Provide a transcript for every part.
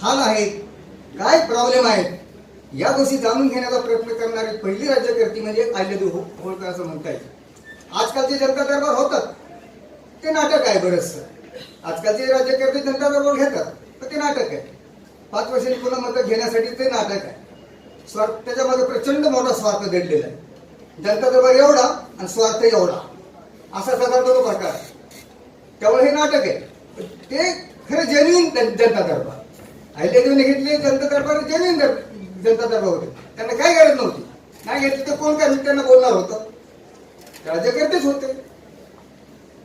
हाल आहेत. काय प्रॉब्लेम आहेत? या गोष्टी जाणून घेण्याचा प्रयत्न करणारी पहिली राज्यकर्ती म्हणजे आयलदू हो- होळकर असं म्हणता येईल. आजकालचे जनता दरबार होतात. ते नाटक आहे बरंचसं. आजकालचे राज्यकर्ते जनता दरबार घेतात तर ते नाटक आहे. पाच वर्षांनी पुन्हा मतं घेण्यासाठी ते नाटक आहे. स्वार्थ त्याच्यामध्ये प्रचंड मोठा स्वार्थ दडलेला आहे. जनता दरबार एवढा आणि स्वार्थ एवढा. असा साधारण तो प्रकार आहे. त्यामुळे हे नाटक आहे. ते खरं जेन्युन जनता दरबार. अहिल्यादेवीने घेतले जनता दरबार जेन्युन जनता दरबार होते. त्यांना काय गरज नव्हती. नाही घेतली तर कोण काय त्यांना बोलणार होतं. राज्यकर्तेच होते.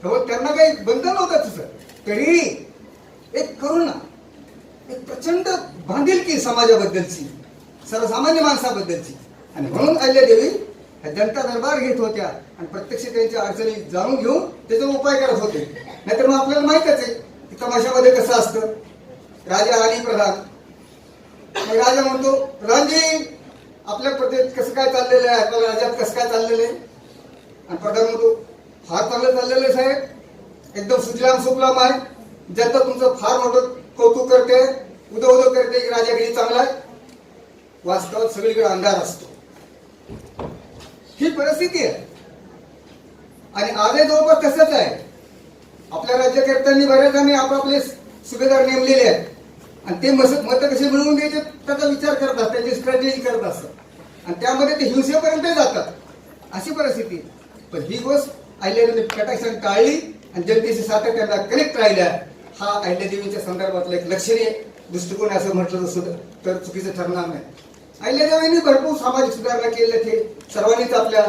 त्यामुळे त्यांना काही बंधन नव्हतं तसं तरी एक करुणा एक प्रचंड बांधिलकी समाजाबद्दलची सर्वसामान्य माणसाबद्दलची. आणि म्हणून अहिल्यादेवी ह्या जनता दरबार घेत होत्या आणि प्रत्यक्ष त्यांच्या अडचणी जाणून घेऊन त्याचा उपाय करत होते. नाहीतर मग आपल्याला माहितच आहे की तमाशामध्ये कसं असतं. राजा आली प्रधान मग राजा म्हणतो प्रधानजी आपल्या प्रदेश कसं काय चाललेलं आहे? आपल्या राज्यात कसं काय चाललेलं आहे? आणि प्रधान म्हणतो फार चांगलं चाललेलं आहे साहेब. एकदम सुजलाम सुफलाम आहे. जनता तुमचं फार मोठं कौतुक करते. उदो उदो करते की राजा किती चांगला आहे. वास्तवात सगळीकडे अंधार असतो. ही परिस्थिती आहे. आणि आजही जवळपास तसंच आहे. आपल्या राज्यकर्त्यांनी बऱ्याचजणी आपापले सुभेदार नेमलेले आहेत. आणि ते मस मतं कसे मिळवून द्यायचे त्याचा विचार करतात त्याची स्ट्रॅटेजी करत असतात. आणि त्यामध्ये ते हिंसेपर्यंत जातात अशी परिस्थिती. पण ही गोष्ट अहिल्यादेवीने कटाक्षाने टाळली आणि जनतेशी सातत्यानं कनेक्ट राहिल्या. हा अहिल्यादेवींच्या संदर्भातला एक लक्षणीय दृष्टिकोन असं म्हटलं तर सुद्धा तर चुकीचं ठरणार नाही. अहिल्यादेवींनी भरपूर सामाजिक सुधारणा केल्या ते सर्वांनीच आपल्या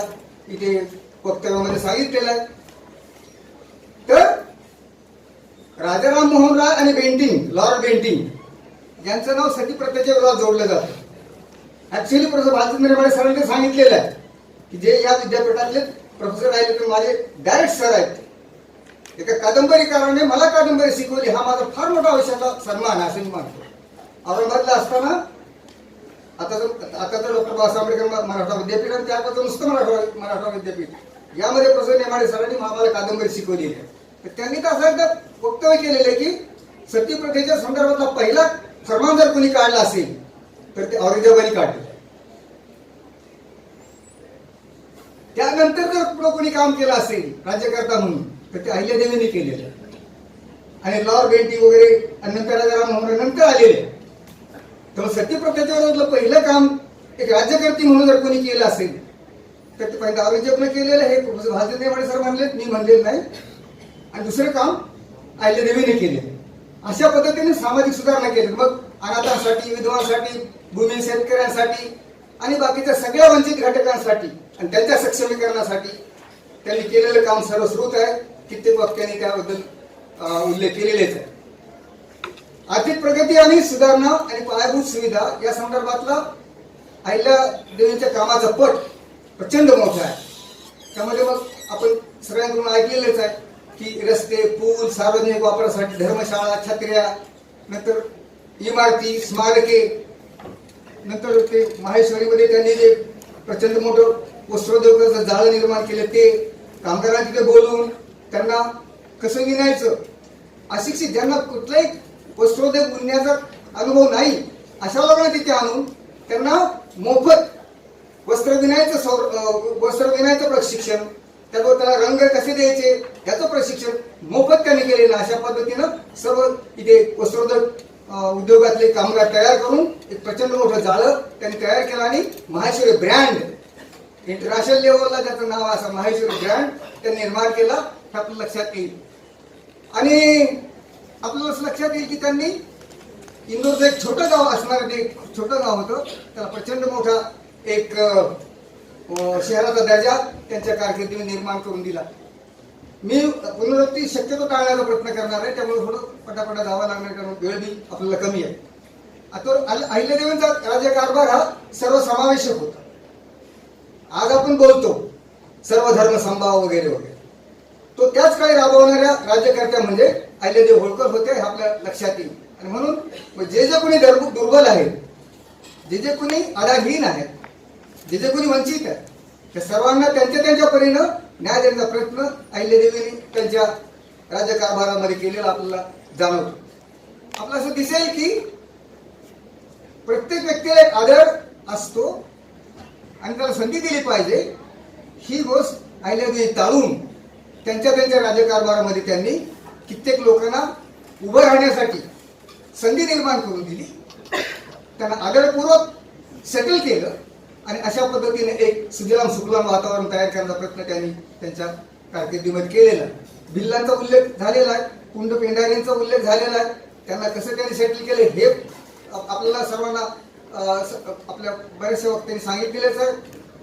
इथे वक्तव्यामध्ये सांगितलेलं आहे. तर राजाराम मोहन राय आणि बेंटिंग लॉर्ड बेंटिंग यांचं नाव सतीप्रथेच्या विरोधात जोडलं जातं. ऍक्च्युली प्रोफेसर भालचंद्र निर्माणे सरांनी सांगितलेलं आहे की जे या विद्यापीठातले प्रोफेसर राहिले ते माझे डायरेक्ट सर आहेत. एका कादंबरीकाराने मला कादंबरी शिकवली. हा माझा फार मोठा आयुष्याचा सन्मान आहे असं मी मानतो. औरंगाबादला असताना आता तर आता तर डॉक्टर बाबासाहेब आंबेडकर मराठा विद्यापीठ आणि त्या नुसतं मराठा मराठा विद्यापीठ. यामध्ये प्रोफेसर नेमाडे सरांनी आम्हाला कादंबरी शिकवली आहे. तर त्यांनी तर असं एकदा वक्तव्य केलेलं आहे की सतीप्रथेच्या संदर्भातला पहिला फरमान जर कोणी काढला असेल तर ते औरंगजेबाने काढले. त्यानंतर जर पुढे कोणी काम केलं असेल राज्यकर्ता म्हणून तर ते अहिल्यादेवीने केलेलं. आणि लॉर बेंटी वगैरे आणि नंतर राजाराम नंतर आलेले. तर सत्यप्रथेच्या पहिलं काम एक राज्यकर्ती म्हणून जर कोणी केलं असेल तर ते पहिलं औरंगजेबनं केलेलं हे प्रोफेसर भाजप सर म्हणले मी म्हणलेलं नाही. आणि दुसरं काम अहिल्यादेवीने केले अशा पद्धतीने सामाजिक सुधारणा केली. मग अनाथांसाठी विधवांसाठी भूमी शेतकऱ्यांसाठी आणि बाकीच्या सगळ्या वंचित घटकांसाठी आणि त्यांच्या सक्षमीकरणासाठी त्यांनी केलेलं काम सर्वश्रुत आहे. कित्येक वाक्यांनी त्याबद्दल उल्लेख केलेलेच आहे. आर्थिक प्रगती आणि सुधारणा आणि पायाभूत सुविधा या संदर्भातला अहिल्या देवींच्या कामाचा पट प्रचंड मोठा आहे. त्यामध्ये मग आपण सगळ्यांकडून ऐकलेलंच आहे. की रस्ते पूल सार्वजनिक वापरासाठी धर्मशाळा छत्र्या नंतर इमारती स्मारके नंतर ते माहेश्वरीमध्ये त्यांनी जे प्रचंड मोठं वस्त्रोद्योगाचं जाळं निर्माण केलं ते कामगारांना तिथे बोलवून त्यांना कसं विणायचं अशिक्षित ज्यांना कुठलाही वस्त्रोद्योग गुन्ह्याचा अनुभव नाही अशा लोकांना तिथे आणून त्यांना मोफत वस्त्र विणायचं सौ वस्त्र विणायचं प्रशिक्षण त्याबरोबर त्याला रंग कसे द्यायचे? याचं प्रशिक्षण मोफत त्यांनी केलेलं अशा पद्धतीनं सर्व इथे वस्त्रोद्योग उद्योगातले कामगार तयार करून एक प्रचंड मोठं जाळं त्यांनी तयार केलं आणि माहेश्वरी ब्रँड इंटरनॅशनल लेवलला त्याचं नाव असं माहेश्वरी ब्रँड त्यांनी निर्माण केला. हे आपल्या लक्षात येईल. आणि आपल्याला असं लक्षात येईल की त्यांनी इंदोरचं एक छोटं गाव असणारं ते छोटं गाव होतं. त्याला प्रचंड मोठा एक शहराचा दर्जा त्यांच्या कारकिर्दीने निर्माण करून दिला. मी पुनरुक्ती शक्यतो टाळण्याचा प्रयत्न करणार आहे त्यामुळे थोडं पटापटा जावं लागणार कारण वेळ बी आपल्याला कमी आहे. आता अहिल्यादेवींचा राज्यकारभार हा सर्वसमावेशक होता. आज आपण बोलतो सर्व धर्म संभाव वगैरे वगैरे. तो त्याच काळी राबवणाऱ्या राज्यकर्त्या म्हणजे अहिल्यादेव होळकर होते हे आपल्या लक्षात येईल. आणि म्हणून मग जे जे कोणी धर्म दुर्बल आहेत जे जे कोणी आधारहीन आहेत जे जे कोणी वंचित आहे त्या सर्वांना त्यांच्या त्यांच्या परीनं न्याय देण्याचा प्रयत्न अहिल्यादेवीने त्यांच्या राज्यकारभारामध्ये केलेला आपल्याला जाणवतो. आपल्याला असं दिसेल की प्रत्येक व्यक्तीला एक आदर असतो आणि त्याला संधी दिली पाहिजे. ही गोष्ट अहिल्यादेवी टाळून त्यांच्या त्यांच्या राज्यकारभारामध्ये त्यांनी कित्येक लोकांना उभं राहण्यासाठी संधी निर्माण करून दिली. त्यांना आदरपूर्वक सेटल केलं. आणि अशा पद्धतीने एक सुजलाम सुकलाम वातावरण तयार करण्याचा प्रयत्न त्यांनी त्यांच्या कारकिर्दीमध्ये केलेला आहे. भिल्लांचा उल्लेख झालेला आहे कुंड पेंढाऱ्यांचा उल्लेख झालेला आहे. त्यांना कसं त्यांनी सेटल केले हे आपल्याला सर्वांना आपल्या बऱ्याचशा वक्त्यांनी सांगितलेलंच आहे.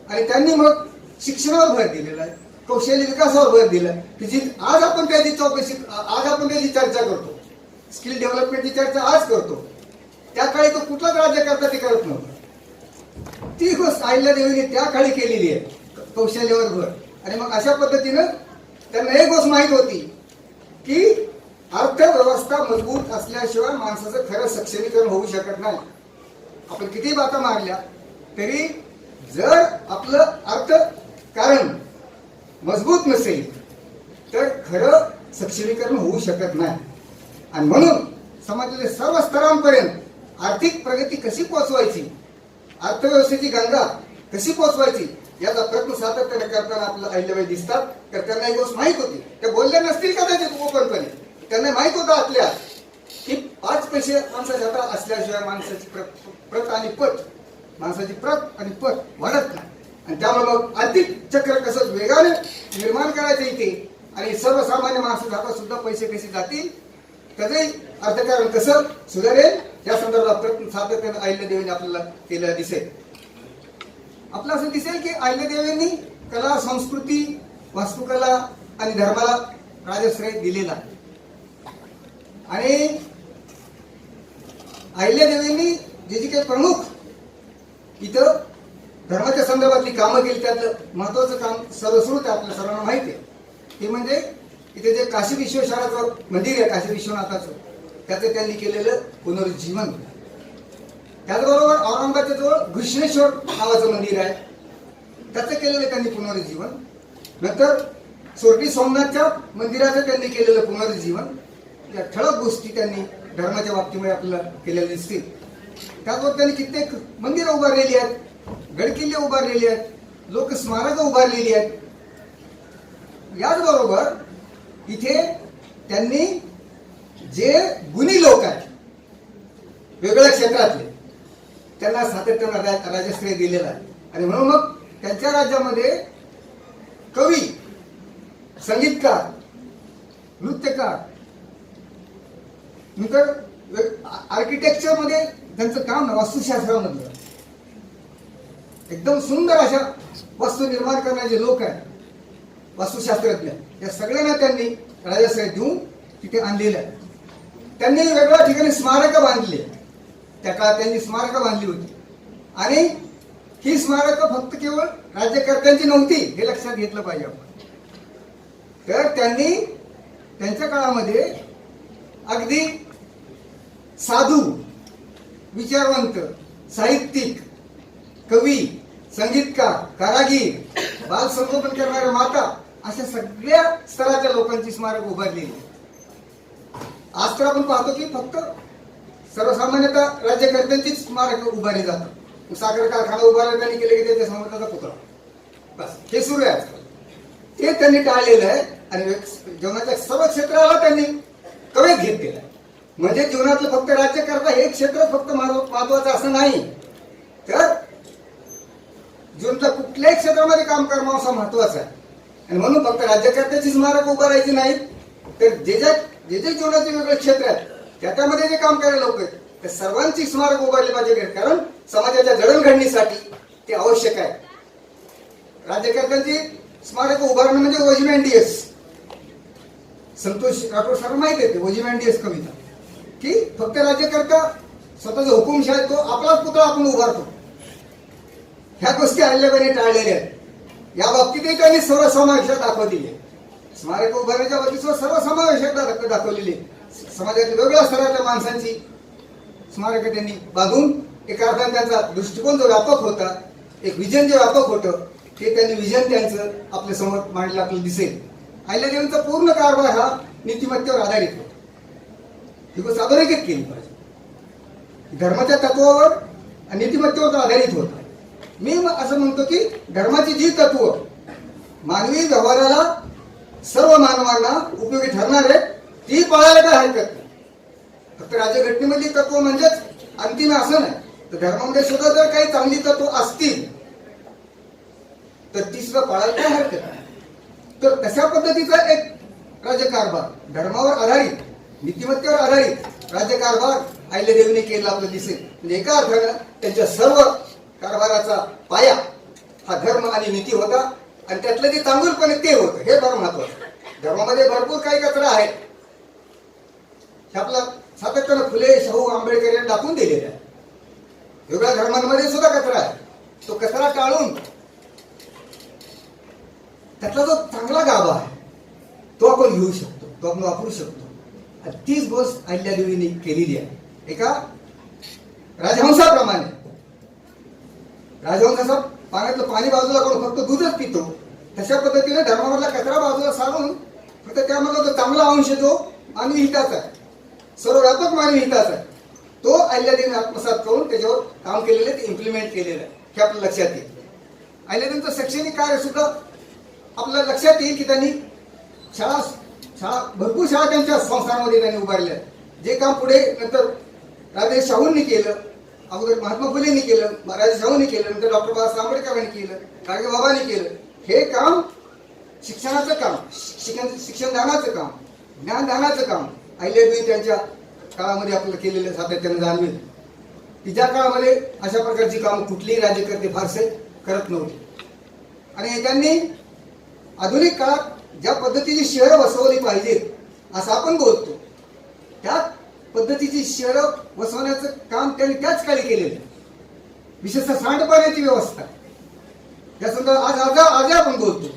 आणि त्यांनी मग शिक्षणावर भर दिलेला आहे कौशल्य विकासावर भर दिला आहे की जी आज आपण त्याची चौकशी आज आपण त्याची चर्चा करतो. स्किल डेव्हलपमेंटची चर्चा आज करतो. त्या काळी तो कुठलाच राज्य करता ते करत नव्हतं. ती गोष्ट अहिल्यादेवीने त्या काळी केलेली आहे. कौशल्यावर भर. आणि मग अशा पद्धतीनं त्यांना एक गोष्ट माहीत होती की अर्थव्यवस्था मजबूत असल्याशिवाय माणसाचं खरं सक्षमीकरण होऊ शकत नाही. आपण किती बाता मारल्या तरी जर आपलं अर्थ कारण मजबूत नसेल तर खरं सक्षमीकरण होऊ शकत नाही. आणि म्हणून समाजातील सर्व स्तरांपर्यंत आर्थिक प्रगती कशी पोहोचवायची? अर्थव्यवस्थेची गंगा कशी पोहोचवायची? याचा प्रयत्न सातत्याने करताना आपल्याला अहिल्याबाई दिसतात तर त्यांना एक गोष्ट माहीत होती. त्या बोलले नसतील कदाचित ओपनपणे? त्यांना माहीत होतं आपल्या की पाच पैसे माणसाच्या हातात असल्याशिवाय माणसाची प्र- प्रत आणि पत माणसाची प्रत आणि पत वाढत नाही. आणि त्यामुळे मग आर्थिक चक्र कसं वेगाने निर्माण करायचं इथे. आणि सर्वसामान्य माणसाच्या हातात सुद्धा पैसे कसे जातील? त्याचंही अर्थकारण कसं सुधारेल. या संदर्भात प्रयत्न सातत्याने देवीने आपल्याला केलं दिसेल. आपलं असं दिसेल की अहिल्यादेवींनी कला संस्कृती वास्तुकला आणि धर्माला राजश्रय दिलेला आणि आणि अहिल्यादेवींनी जे जे काही प्रमुख इथं धर्माच्या संदर्भातली कामं केली त्यातलं महत्वाचं काम सर्वश्रुत आपल्या सर्वांना माहिती आहे. ते म्हणजे इथे जे काशी विश्वेश्वराचं मंदिर आहे काशी विश्वनाथाचं त्याचं त्यांनी केलेलं पुनरुज्जीवन त्याचबरोबर औरंगाबादच्या जवळ घृष्णेश्वर नावाचं मंदिर आहे त्याचं केलेलं त्यांनी पुनरुज्जीवन नंतर सोरटी सोमनाथच्या मंदिराचं त्यांनी केलेलं पुनरुज्जीवन या ठळक गोष्टी त्यांनी धर्माच्या बाबतीमुळे आपल्याला केलेल्या दिसतील. त्याचबरोबर त्यांनी कित्येक मंदिरं उभारलेली आहेत गडकिल्ले उभारलेली आहेत लोकस्मारकं उभारलेली आहेत. याचबरोबर इथे त्यांनी जे गुणी लोक आहेत वेगवेगळ्या क्षेत्रातले त्यांना सातत्यानं राजश्रय दिलेला आहे. आणि म्हणून मग त्यांच्या राज्यामध्ये कवी संगीतकार नृत्यकार नंतर आर्किटेक्चरमध्ये त्यांचं काम वास्तुशास्त्रामधलं. एकदम सुंदर अशा वस्तू निर्माण करणारे लोक आहेत वास्तुशास्त्रज्ञ. या सगळ्यांना त्यांनी राजश्रय देऊन तिथे आणलेलं आहे. त्यांनी वेगवेगळ्या ठिकाणी स्मारकं बांधली त्या काळात त्यांनी स्मारकं बांधली होती. आणि ही स्मारकं फक्त केवळ राज्यकर्त्यांची नव्हती हे लक्षात घेतलं पाहिजे आपण. तर त्यांनी त्यांच्या काळामध्ये अगदी साधू विचारवंत साहित्यिक कवी संगीतकार कारागीर बाल संगोपन करणाऱ्या माता अशा सगळ्या स्तराच्या लोकांची स्मारक उभारलेली आहे आज तर आपण पाहतो की फक्त सर्वसामान्यतः राज्यकर्त्यांचीच स्मारक उभारली जातात. साखर कारखाना उभारला त्यांनी केले की त्याच्यासमोर त्याचा पुतळा. बस हे सुरू आहे आजकाल. ते त्यांनी टाळलेलं आहे आणि जीवनाच्या सर्व क्षेत्राला त्यांनी कवेत घेतलेलं आहे म्हणजे जीवनातलं फक्त राज्यकर्ता हे क्षेत्र फक्त महत्व- महत्वाचं असं नाही. तर जीवनाच्या कुठल्याही क्षेत्रामध्ये काम करणं असं महत्वाचं आहे. आणि म्हणून फक्त राज्यकर्त्याची स्मारक उभारायची नाहीत तर जे ज्या जे जे जीवनाचे वेगळे क्षेत्र आहेत त्याच्यामध्ये जे काम करायला लोक आहेत त्या सर्वांची स्मारक उभारली पाहिजे कारण समाजाच्या जडणघडणीसाठी ते आवश्यक आहे. राज्यकर्त्यांची स्मारक उभारणं म्हणजे ओजिमॅन्डियस संतोष राठोड सर माहिती आहे ते कविता. की फक्त राज्यकर्ता स्वतःचा हुकुमशाह तो आपलाच पुतळा आपण उभारतो. ह्या गोष्टी अहिल्याबाईने टाळलेल्या आहेत. या बाबतीतही त्यांनी सर्वसमावेशक दाखवलेली आहे. स्मारक उभारण्याच्या बाबतीत सर्वसमावेशक दाख- दाखवलेली आहे. समाजातील वेगवेगळ्या स्तरातल्या माणसांची स्मारक त्यांनी बांधून एका अर्थाने त्यांचा दृष्टिकोन जो व्यापक होता एक विजन जे व्यापक होतं ते त्यांनी विजन त्यांचं आपल्यासमोर मांडलं आपल्याला दिसेल. अहिल्यादेवींचा पूर्ण कारभार हा नीतिमत्तेवर आधारित होता. ही गोष्ट अधोरेखित केली पाहिजे. धर्माच्या तत्वावर आणि नीतिमत्तेवर आधारित होता. मी असं म्हणतो की धर्माची जी तत्व मानवी व्यवहाराला सर्व मानवांना उपयोगी ठरणार आहे ती पाळायला काय हरकत नाही. फक्त राज्यघटनेमधली तत्व म्हणजेच अंतिम असं नाही तर धर्मामध्ये सुद्धा जर काही चांगली तत्व असतील तर ती सुद्धा पाळायला काय हरकत नाही. तर तशा पद्धतीचा एक राज्यकारभार धर्मावर आधारित नीतिमत्तेवर आधारित राज्यकारभार अहिल्यादेवीने केला आपलं दिसेल. म्हणजे एका अर्थानं त्यांच्या सर्व कारभाराचा पाया हा धर्म आणि नीती होता आणि त्यातलं जे चांगुलपणे ते होतं हे फार महत्वाचं. धर्मामध्ये भरपूर काही कचरा आहे. हे आपला सातत्यानं फुले शाहू आंबेडकर यांनी दाखवून दिलेले आहे. वेगळ्या धर्मांमध्ये सुद्धा कचरा आहे. तो कचरा टाळून त्यातला जो चांगला गाभा आहे तो आपण घेऊ शकतो तो आपण वापरू शकतो. आणि तीच गोष्ट अहिल्यादेवीने केलेली आहे. एका राजहंसाप्रमाणे. राजहंस असा पाण्यातलं पाणी बाजूला करून फक्त दूधच पितो. तशा पद्धतीने धर्मामधला कचरा बाजूला सारून फक्त त्यामधला जो चांगला अंश जो मानवी हिताचा आहे. सर्वव्यापक मानवी हिताचा आहे. तो अहिल्यादेवीने आत्मसात करून त्याच्यावर काम केलेलं आहे ते इम्प्लिमेंट केलेलं आहे. हे आपल्या लक्षात येईल. अहिल्यादेवीचं शैक्षणिक कार्य सुद्धा आपल्या लक्षात येईल की त्यांनी शाळा शाळा भरपूर शाळा त्यांच्या संस्थांमध्ये त्यांनी उभारल्या. जे काम पुढे नंतर राजे शाहूंनी केलं अगोदर महात्मा फुलेंनी केलं महाराज शाहूंनी केलं नंतर डॉक्टर बाबासाहेब आंबेडकरांनी केलं गाडगे बाबांनी केलं. हे काम शिक्षणाचं काम शिक्षण शिक्षणदानाचं काम ज्ञानदानाचं काम. अहिल्यादेवी त्यांच्या काळामध्ये आपल्याला केलेलं सातत्यानं जाणवेल. तिच्या काळामध्ये अशा प्रकारची कामं कुठलीही राज्यकर्ते फारसे करत नव्हते. आणि त्यांनी आधुनिक काळात ज्या पद्धतीची शहरं वसवली पाहिजेत असं आपण बोलतो. त्या पद्धतीची शहरं वसवण्याचं काम त्यांनी त्याच काळी केलेलं आहे. विशेषतः सांडपाण्याची व्यवस्था. या संदर्भात आज आज आज आपण बोलतो.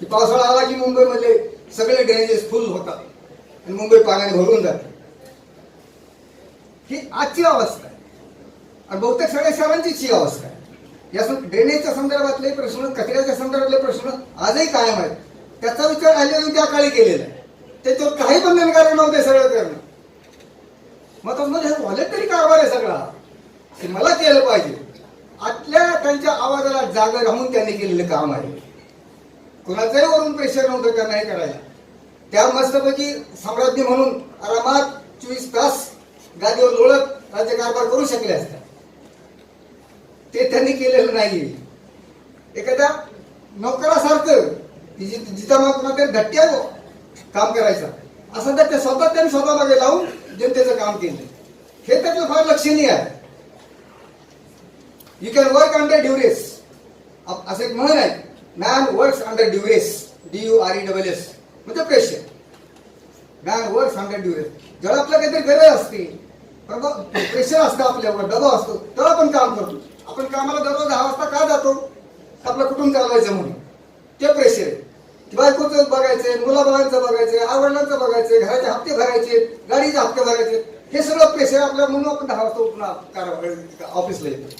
की पावसाळा आला की मुंबईमध्ये सगळे ड्रेनेजेस फुल होतात. आणि मुंबई पाण्याने भरून जाते. ही आजची अवस्था आहे. आणि बहुतेक सगळ्या शहरांचीच ही अवस्था आहे. या ड्रेनेजच्या संदर्भातले प्रश्न कचऱ्याच्या संदर्भातले प्रश्न आजही कायम आहेत. त्याचा विचार आल्याने त्या काळी केलेला आहे. त्याच्यावर काही बंधनकारक नव्हते सगळं करणं. मग म्हणजे तरी व्हॉलेंटरी कारभार आहे सगळा. हे मला केलं पाहिजे. आतल्या त्यांच्या आवाजाला जागा राहून त्यांनी केलेलं काम आहे. कोणाचंही वरून प्रेशर नव्हतं त्यांना हे करायला. त्या मस्तपैकी सम्राज्ञी म्हणून आरामात चोवीस तास गादीवर लोळत राज्यकारभार करू शकले असतात. ते त्यांनी केलेलं नाहीये. एखाद्या नोकरासारखं की जिथं मग कुणा धट्ट्या काम करायचं. असं तर ते स्वतः त्यांनी स्वतः मागे लावून जनतेचं काम केलं हे त्यातलं फार लक्षणीय आहे. You can work under duress असं एक म्हण आहे. Man works under duress D U R E double S म्हणजे pressure man works under duress जेव्हा आपल्याला काहीतरी गरज असते प्रेशर असतं आपल्यावर दबाव असतो तेव्हा आपण काम करतो. आपण कामाला दररोज दहा वाजता का जातो? आपलं कुटुंब चालवायचं म्हणून. ते प्रेशर आहे. बायकोचं बघायचंय मुलाबाळांचं बघायचंय आईवडिलांचं बघायचंय घराचे हप्ते भरायचे गाडीचे हप्ते भरायचे. हे सगळं प्रेशर आपल्या म्हणून आपण दहा वाजता उठून ऑफिसला येतो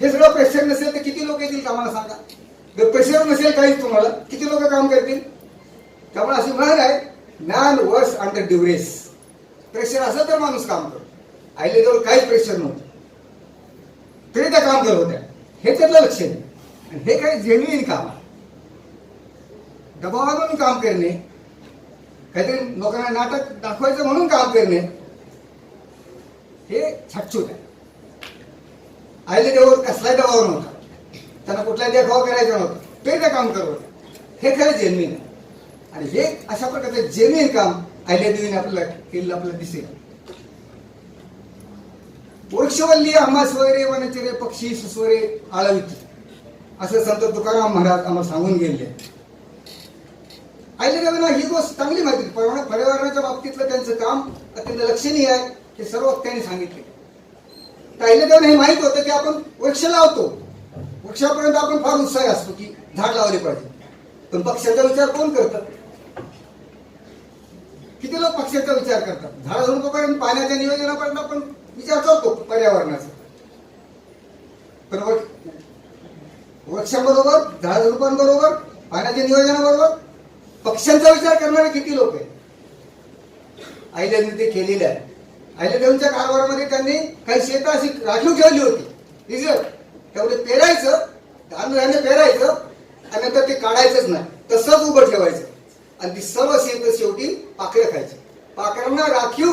हे सगळं प्रेशर नसेल तर किती लोक येतील कामाला सांगा? जर प्रेशर नसेल काहीच तुम्हाला किती लोक काम करतील? त्यामुळे अशी म्हण आहे ज्ञान वर्स अंडर ड्युरेस प्रेशर असं तर माणूस काम करतो. आईले जवळ काहीच प्रेशर नव्हतं. तरी त्या काम करत होत्या. हे त्यातलं लक्ष आहे आणि हे काही जेन्युईन काम आहे. दबावातून काम करणे. काहीतरी लोकांना नाटक दाखवायचं म्हणून काम करणे. हे छटछूट आहे. आईले देवावर कसलाही दबाव नव्हता. त्यांना कुठलाही देखावा करायचा नव्हता. ते ते काम करत होते. हे खरं जेन्युइन आहे. आणि हे अशा प्रकारचं जेन्युइन काम आयल्या देवीने आपल्याला केलेलं आपल्याला दिसेल. वृक्षवल्ली आम्हा स्वरे वनचरे पक्षी सुस्वरे आळविती असं संत तुकाराम महाराज आम्हाला सांगून गेले. आयल्या ही गोष्ट चांगली माहिती पर्यावरणाच्या बाबतीतलं त्यांचं काम अत्यंत लक्षणीय आहे हे सर्व त्यांनी सांगितले. तर आयल्या हे माहीत होतं की आपण वृक्ष लावतो. वृक्षापर्यंत आपण फार उत्साही असतो की झाड लावले पाहिजे. पण पक्षाचा विचार कोण करतात किती लोक पक्षाचा विचार करतात? झाड झुडपापर्यंत पाण्याच्या नियोजनापर्यंत आपण विचार करतो पर्यावरणाचा. पण वृक्षाबरोबर वृक्षांबरोबर झाड झुडपांबरोबर पाण्याच्या नियोजनाबरोबर पक्ष्यांचा विचार करणारे किती लोक आहेत? आईल्याने ते केलेलं आहे. आईल्यादेवींच्या कारभारामध्ये त्यांनी काही शेतं अशी राखीव ठेवली होती. रिझर्व तेवढे पेरायचं धान्य पेरायचं आणि नंतर ते काढायचंच नाही. तसंच उभं ठेवायचं. आणि ती सर्व शेत शेवटी पाखरं खायची. पाखरांना राखीव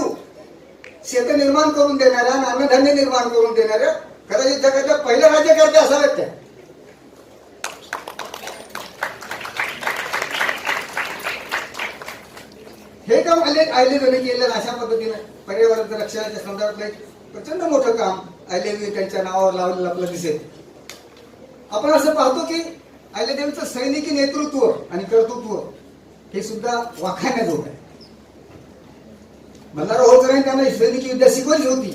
शेत निर्माण करून देणाऱ्या अन्नधान्य निर्माण करून देणाऱ्या कदाचित जगाच्या पहिल्या राज्यकर्त्या असाव्यात त्या. हे आले आयले आयलेवीने केलं अशा पद्धतीने पर्यावरणाच्या रक्षणाच्या संदर्भातलं एक प्रचंड मोठं काम आयलेवी त्यांच्या नावावर लावलेलं आपलं दिसेल. आपण असं पाहतो की आयलेदेवीचं सैनिकी नेतृत्व आणि कर्तृत्व हे सुद्धा वाखाण्याजोग आहे. भंडारा होळकरांनी त्यांना सैनिकी विद्या शिकवली होती.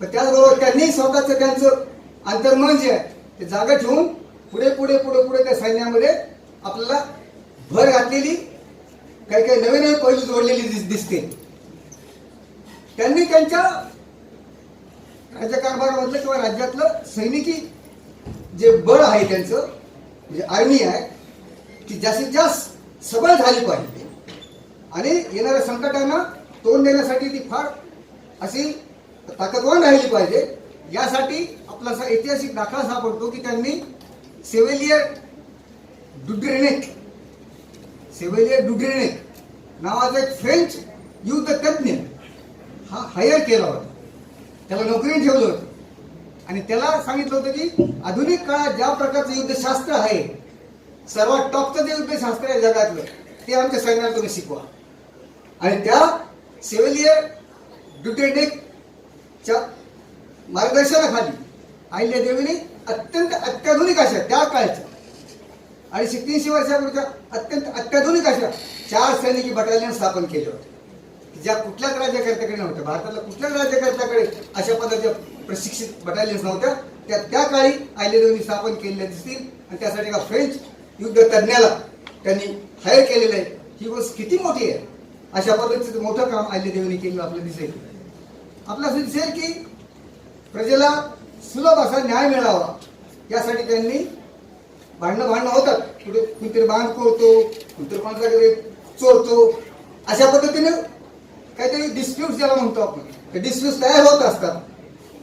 पण त्याचबरोबर त्यांनी स्वतःचं त्यांचं अंतर्मन जे आहे ते जागा ठेवून पुढे पुढे पुढे पुढे त्या सैन्यामध्ये आपल्याला भर घातलेली काही काही नवे नवे पैलू जोडलेली दिस- दिसते. त्यांनी त्यांच्या राज्यकारभारामधलं किंवा राज्यातलं सैनिकी जे बळ आहे त्यांचं म्हणजे आर्मी आहे ती जास्तीत जास्त सबळ झाली पाहिजे. आणि येणाऱ्या संकटांना तोंड देण्यासाठी ती फार अशी ताकदवान राहिली पाहिजे. यासाठी आपला असा ऐतिहासिक दाखला सापडतो की त्यांनी सेव्हिलियर डुड्रेनेट सेवेलियर डुड्रेनेक नावाचा एक फ्रेंच युद्ध तज्ञ हा हायर केला होता. त्याला नोकरीने ठेवलं होतं. आणि त्याला सांगितलं होतं की आधुनिक काळात ज्या प्रकारचं युद्धशास्त्र आहे सर्वात टॉपचं जे युद्धशास्त्र आहे जगातलं ते आमच्या सैन्याला तुम्ही शिकवा. आणि त्या सेवेलियर ड्युटेडेकच्या मार्गदर्शनाखाली अहिल्या देवीने अत्यंत अत्याधुनिक अशा त्या काळच्या आणि तीनशे वर्षापूर्वीच्या अत्यंत अत्याधुनिक अशा चार सैनिकी बटालियन स्थापन केले होते. ज्या कुठल्याच राज्यकर्त्याकडे नव्हत्या. भारतातल्या कुठल्याच राज्यकर्त्याकडे अशा पद्धतीच्या प्रशिक्षित बटालियन्स नव्हत्या. त्या त्या काळी आयलेदेवनी स्थापन केलेल्या दिसतील. आणि त्यासाठी एका फ्रेंच युद्ध तज्ञाला त्यांनी हायर केलेलं आहे. ही गोष्ट किती मोठी आहे? अशा पद्धतीचं मोठं काम आयलेदेवीने केलेलं आपलं दिसेल आपलं असं दिसेल की प्रजेला सुलभ असा न्याय मिळावा. यासाठी त्यांनी भांडणं भांडणं होतात. कुठे कुणीतरी बांध करतो कुणीतरी कोणाकडे चोरतो. अशा पद्धतीने काहीतरी डिस्प्यूट ज्याला म्हणतो आपण ते डिस्प्यूट तयार होत असतात.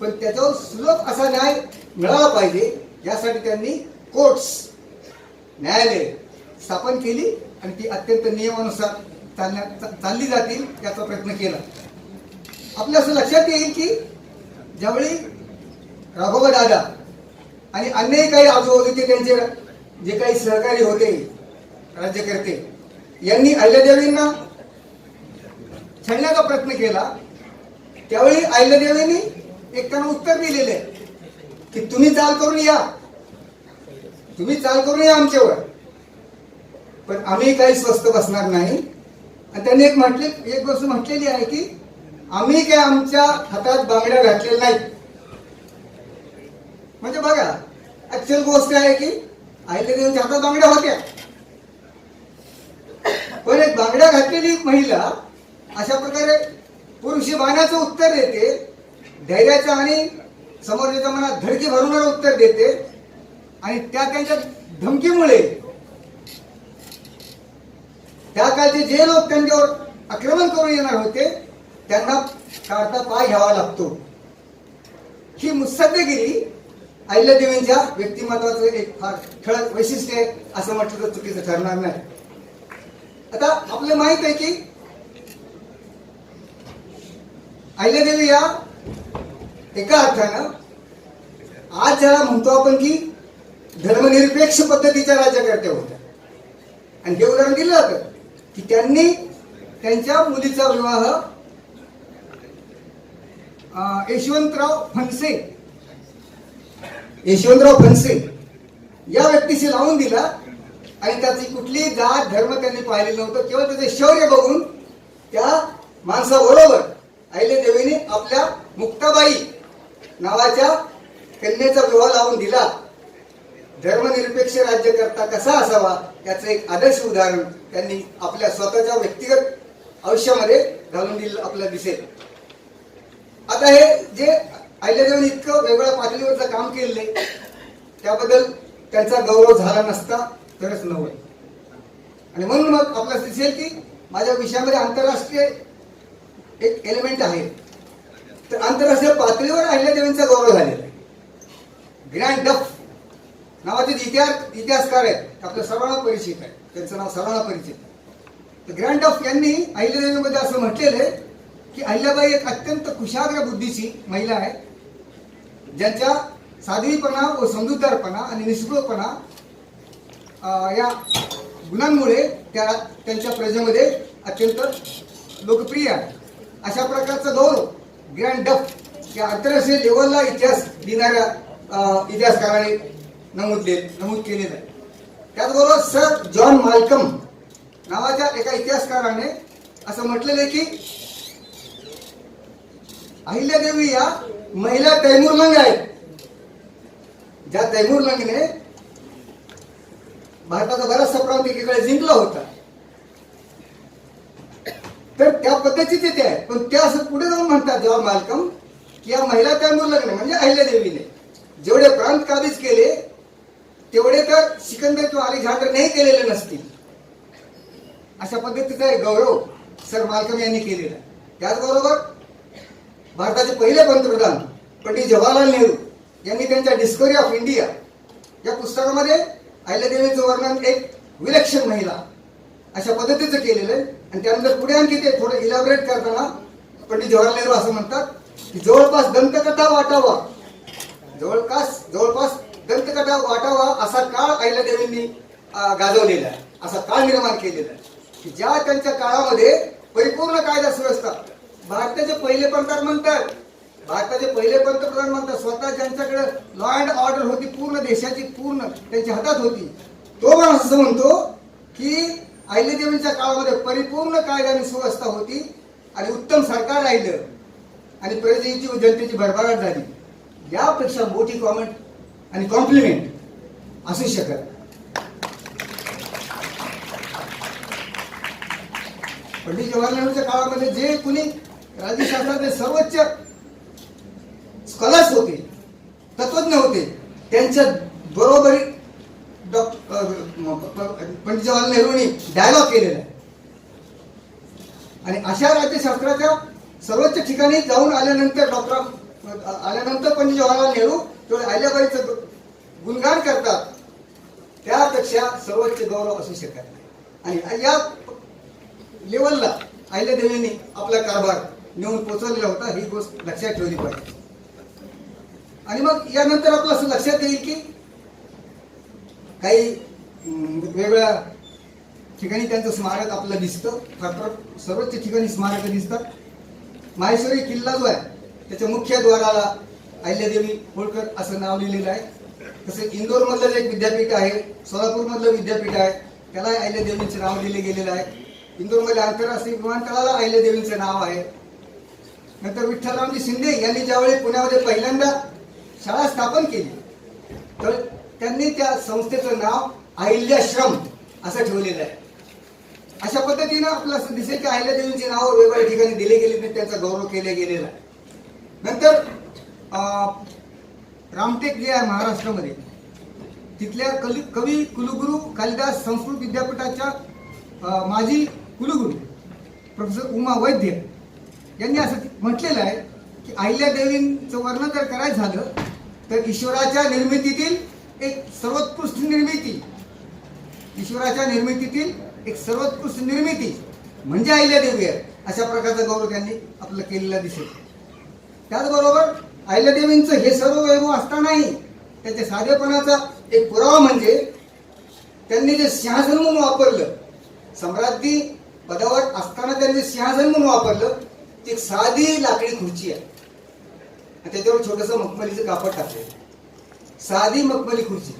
पण त्याच्यावर सुलभ असा न्याय मिळाला पाहिजे यासाठी त्यांनी कोर्ट्स न्यायालय स्थापन केली आणि ती अत्यंत नियमानुसार चालण्या चा- चालली जातील याचा प्रयत्न केला. आपल्या असं लक्षात येईल की ज्यावेळी राघोबा दादा आणि अन्यही काही आजूबाजूचे त्यांचे जे काही सहकारी होते राज्यकर्ते यांनी अहिल्यादेवींना छळण्याचा प्रयत्न केला त्यावेळी अहिल्यादेवींनी एक उत्तर दिलेलं आहे की तुम्ही चाल करून या. तुम्ही चाल करून या आमच्यावर. पण आम्ही काही स्वस्त बसणार नाही. आणि त्यांनी एक म्हटले एक गोष्ट म्हटलेली आहे की आम्ही काय आमच्या हातात बांगड्या घातलेल्या नाहीत. म्हणजे बघा ऍक्च्युअल गोष्ट आहे की अहिल्यादेवीच्या हातात बांगड्या होत्या. पण एक बांगड्या घातलेली महिला अशा प्रकारे पुरुषी बाण्याचं उत्तर देते धैर्याचं आणि समोरच्या मनात धडकी भरवणारं उत्तर देते आणि त्या त्यांच्या धमकीमुळे त्या काळचे जे लोक त्यांच्यावर आक्रमण करून येणार होते त्यांना काढता पाय घ्यावा लागतो. ही मुत्सद्देगिरी अहिल्यादेवींच्या व्यक्तिमत्वाचं एक फार ठळक वैशिष्ट्य आहे. असं म्हटलं तर चुकीचं ठरणार नाही. आता आपल्याला माहीत आहे की अहिल्यादेवी या. एका अर्थानं आज ज्याला म्हणतो आपण की धर्मनिरपेक्ष पद्धतीच्या राज्यकर्त्या होत्या. आणि हे उदाहरण दिलं जातं की त्यांनी त्यांच्या मुलीचा विवाह अं, यशवंतराव फणसे यशवंतराव फणसे. या व्यक्तीशी लावून दिला आणि त्याची कुठलीही जात धर्म त्यांनी पाहिलेलं नव्हतं. केवळ त्याचे शौर्य बघून त्या माणसाबरोबर आईले देवीने आपल्या मुक्ताबाई नावाच्या कन्येचा विवाह लावून दिला. धर्मनिरपेक्ष राज्यकर्ता कसा असावा याचं एक आदर्श उदाहरण त्यांनी आपल्या स्वतःच्या व्यक्तिगत आयुष्यामध्ये घालून दिलं आपल्याला दिसेल. आता हे जे अहिल्यादेवीने इतकं वेगळ्या पातळीवरचं काम केलेलं आहे. त्याबद्दल त्यांचा गौरव झाला नसता तरच नव्हे आणि म्हणून मग आपल्याला दिसेल की माझ्या विषयामध्ये आंतरराष्ट्रीय एक एलिमेंट आहे. तर आंतरराष्ट्रीय पातळीवर अहिल्यादेवींचा गौरव झालेला आहे. ग्रँड डफ नावाचे इतिहास इतिहासकार आहेत आपल्या सर्वांना परिचित आहे. त्यांचं नाव सर्वांना परिचित आहे. तर ग्रँड डफ यांनी अहिल्यादेवीमध्ये असं म्हटलेलं आहे की अहिल्याबाई एक अत्यंत कुशाग्र बुद्धीची महिला आहे. ज्यांच्या साधवीपणा व समजूतदारपणा आणि निष्ठुरपणा या गुणांमुळे त्या त्यांच्या प्रजेमध्ये अत्यंत लोकप्रिय आहे. अशा प्रकारचा गौरव ग्रँड डफ या आंतरराष्ट्रीय लेवलला इतिहास लिहिणाऱ्या इतिहासकाराने नमूदले नमूद केलेलं आहे. त्याचबरोबर सर जॉन माल्कम नावाच्या एका इतिहासकाराने असं म्हटलेलं आहे की अहिल्यादेवी या महिला तैमूर तैमूरलंग आहेत ज्या तैमूर तैमूरलंगने भारताचा बराचसा प्रांत एकीकडे जिंकला होता. तर त्या पद्धतीचे ते आहे. पण त्या असं पुढे जाऊन म्हणतात जेव्हा मालकम की या महिला तैमूर लग्न म्हणजे अहिल्यादेवीने जेवढे प्रांत काबीज केले तेवढे तर सिकंदर किंवा अलेक्झांडर नाही केलेले नसतील. अशा पद्धतीचा एक गौरव सर मालकम यांनी केलेला त्याचबरोबर भारताचे पहिले पंतप्रधान पंडित जवाहरलाल नेहरू यांनी त्यांच्या डिस्कवरी ऑफ इंडिया या पुस्तकामध्ये अहिल्यादेवीचं वर्णन एक विलक्षण महिला अशा पद्धतीचं केलेलं आहे. आणि त्यानंतर पुढे आणखी ते थोडं इलॅबरेट करताना पंडित जवाहरलाल नेहरू असं म्हणतात की जवळपास दंतकथा वाटावा. जवळपास जवळपास दंतकथा वाटावा असा काळ अहिल्यादेवींनी गाजवलेला आहे. असा काळ निर्माण केलेला आहे. की ज्या त्यांच्या काळामध्ये परिपूर्ण कायदा सुव्यवस्था भारताचे पहिले पंतप्रधान म्हणतात. भारताचे पहिले पंतप्रधान म्हणतात. स्वतः ज्यांच्याकडे लॉ अँड ऑर्डर होती पूर्ण देशाची पूर्ण त्यांच्या हातात होती. तो माणूस असं म्हणतो की अहिल्यादेवींच्या काळामध्ये परिपूर्ण कायदा आणि सुव्यवस्था होती आणि उत्तम सरकार राहिलं आणि प्रजेची व जनतेची भरभराट झाली. यापेक्षा मोठी कॉमेंट आणि कॉम्प्लिमेंट असू शकत पंडित जवाहरलाल नेहरूच्या काळामध्ये जे कुणी राज्यशास्त्रातले सर्वोच्च स्कॉलर्स होते तत्वज्ञ होते त्यांच्या बरोबरी पंडित जवाहरलाल नेहरूंनी डायलॉग केलेला आहे. आणि अशा राज्यशास्त्राच्या सर्वोच्च ठिकाणी जाऊन आल्यानंतर डॉक्टर आल्यानंतर पंडित जवाहरलाल नेहरू तेवढे अहिल्याबाईचं गुणगान करतात त्यापेक्षा सर्वोच्च गौरव असू शकत नाही. आणि या लेवलला अहिल्यादेवींनी आपला कारभार नेऊन पोचवलेला होता ही गोष्ट लक्षात ठेवली पाहिजे. आणि मग यानंतर आपलं असं लक्षात येईल की काही वेगवेगळ्या ठिकाणी त्यांचं स्मारक आपलं दिसतं. फार सर्वोच्च ठिकाणी स्मारकं दिसतात. माहेश्वरी किल्ला जो आहे त्याच्या मुख्य द्वाराला अहिल्यादेवी होळकर असं नाव लिहिलेलं आहे. तसं इंदोरमधलं जे एक विद्यापीठ आहे सोलापूरमधलं विद्यापीठ आहे त्याला अहिल्यादेवींचे नाव दिले गेलेलं आहे. इंदोरमध्ये आंतरराष्ट्रीय विमानतळाला अहिल्यादेवींचं नाव आहे. नंतर विठ्ठलरामजी शिंदे यांनी ज्यावेळी पुण्यामध्ये पहिल्यांदा शाळा स्थापन केली तर त्यांनी त्या संस्थेचं नाव अहिल्याश्रम असं ठेवलेलं आहे. अशा पद्धतीनं आपलं असं दिसेल की अहिल्यादेवींची नावं वेगवेगळ्या ठिकाणी दिले गेले आणि त्यांचा गौरव केला गेलेला आहे. नंतर रामटेक जे आहे महाराष्ट्रामध्ये तिथल्या कलि कवी कुलगुरू कालिदास संस्कृत विद्यापीठाच्या माजी कुलगुरू प्रोफेसर उमा वैद्य यांनी असं म्हटलेलं आहे की अहिल्यादेवींचं वर्णन जर करायचं झालं तर ईश्वराच्या निर्मितीतील एक सर्वोत्कृष्ट निर्मिती. ईश्वराच्या निर्मितीतील एक सर्वोत्कृष्ट निर्मिती म्हणजे अहिल्यादेवी आहे अशा प्रकारचा गौरव त्यांनी आपलं केलेला दिसेल. त्याचबरोबर अहिल्यादेवींचं हे सर्व वैभव असतानाही त्याच्या साधेपणाचा एक पुरावा म्हणजे त्यांनी जे सिंहासन म्हणून वापरलं सम्राज्ञी पदावर असताना त्यांनी सिंहासन म्हणून वापरलं ती एक साधी लाकडी खुर्ची आहे. त्याच्यावर छोटस मखमलीचं कापड टाकले साधी मखमली खुर्ची.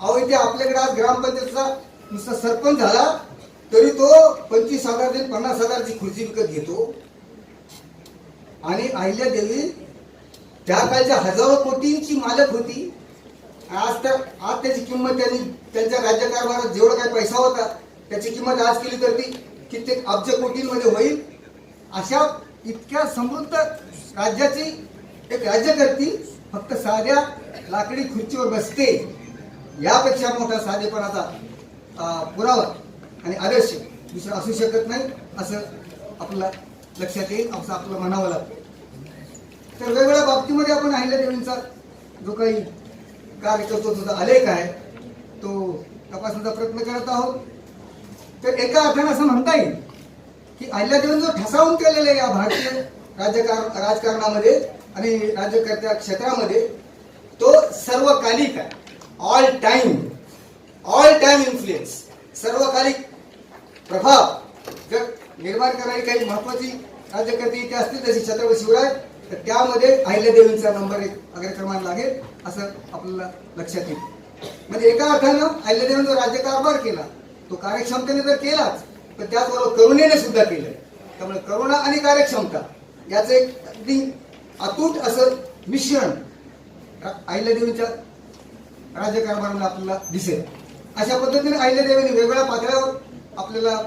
अहो इथे आपल्याकडे आज ग्रामपंचायतचा नुसता सरपंच झाला तरी तो पंचवीस हजार ते पन्नास हजारची खुर्ची विकत घेतो. आणि अहिल्या देवी त्या काळच्या हजारो कोटींची मालक होती. आज तर आज त्याची किंमत त्यांनी त्यांच्या राज्यकारभारात जेवढा काही पैसा होता त्याची किंमत आज केली तर ती कित्येक अब्ज कोटींमध्ये होईल. अशा इतक्या समृद्ध राज्याची एक राज्यकर्ती फक्त साध्या लाकडी खुर्चीवर बसते. यापेक्षा मोठा साधेपणाचा पुरावा आणि आदर्श दुसरा असू शकत नाही असं आपलं लक्षात येईल असं आपलं म्हणावं लागतं. तर वेगवेगळ्या बाबतीमध्ये आपण अहिल्यादेवींचा जो काही कार्यकर्तो तुझा आलेख आहे तो तपासण्याचा प्रयत्न करत आहोत. तर एका अर्थाने असं म्हणता येईल की अहिल्यादेवीने जो ठसावून केलेला आहे या भारतीय राजकार राजकारणामध्ये आणि राज्यकर्त्या क्षेत्रामध्ये तो सर्वकालिक आहे. All time all time influence सर्वकालिक प्रभाव जर निर्माण करणारी काही महत्वाची राज्यकर्ते इथे असतील जसे छत्रपती शिवराय तर त्यामध्ये अहिल्यादेवींचा नंबर एक अग्रक्रमांक लागेल असं आपल्याला लक्षात येईल. म्हणजे एका अर्थानं अहिल्यादेवीने जो राज्यकारभार केला तो कार्यक्षमतेने तर केलाच पण त्याचबरोबर करुणेने सुद्धा केलं त्यामुळे करुणा आणि कार्यक्षमता याचं एक अगदी अतूट असं मिश्रण अहिल्यादेवीच्या राज्यकारभाराला आपल्याला दिसेल. अशा पद्धतीने अहिल्यादेवीने वेगवेगळ्या पातळ्यावर आपल्याला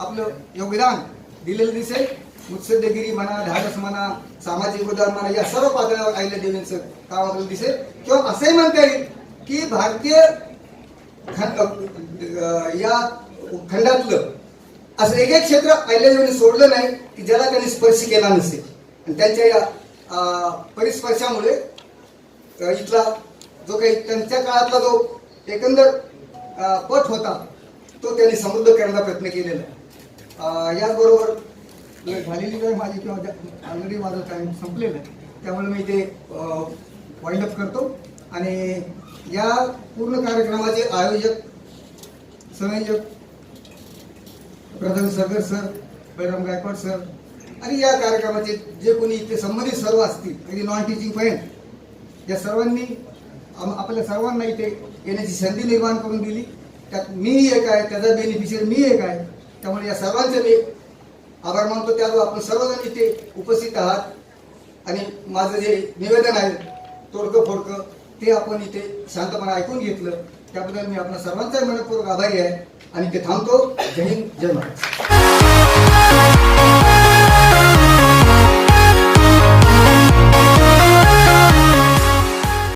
आपलं योगदान दिलेलं दिसेल. मुत्सद्यगिरी म्हणा धाडस म्हणा सामाजिक उदार म्हणा या सर्व पातळ्यावर अहिल्यादेवींचं काम आपल्याला दिसेल. किंवा असंही म्हणता येईल की भारतीय खंड या खंडातलं असं एक एक क्षेत्र अहिल्यादेवीने सोडलं नाही की ज्याला त्यांनी स्पर्श केला नसेल. आणि त्यांच्या या परिस्पर्शामुळे इथला जो काही त्यांच्या काळातला जो एकंदर पट होता तो त्यांनी समृद्ध करण्याचा प्रयत्न केलेला आहे. याचबरोबर झालेली वेळ माझी किंवा ऑलरेडी माझं टाइम संपलेलं आहे त्यामुळे मी ते वाईंड अप करतो. आणि या पूर्ण कार्यक्रमाचे आयोजक संयोजक प्रधान सरगर सर बैराम गायकवाड सर. आणि या कार्यक्रमाचे जे कोणी इथे संबंधित सर्व असतील अगदी नॉन टीचिंग पॉईंट या सर्वांनी आम- आपल्या सर्वांना इथे येण्याची संधी निर्माण करून दिली. त्यात मीही एक आहे त्याचा बेनिफिशियर मी एक आहे. त्यामुळे या सर्वांचे मी आभार मानतो. त्यावर आपण सर्वजण इथे उपस्थित आहात. आणि माझं जे निवेदन आहे तोडकं फोडकं ते आपण इथे शांतपणे ऐकून घेतलं. त्याबद्दल मी आपल्या सर्वांचा मनपूर्वक आभारी आहे. आणि ते थांबतो. जय हिंद जय महाराज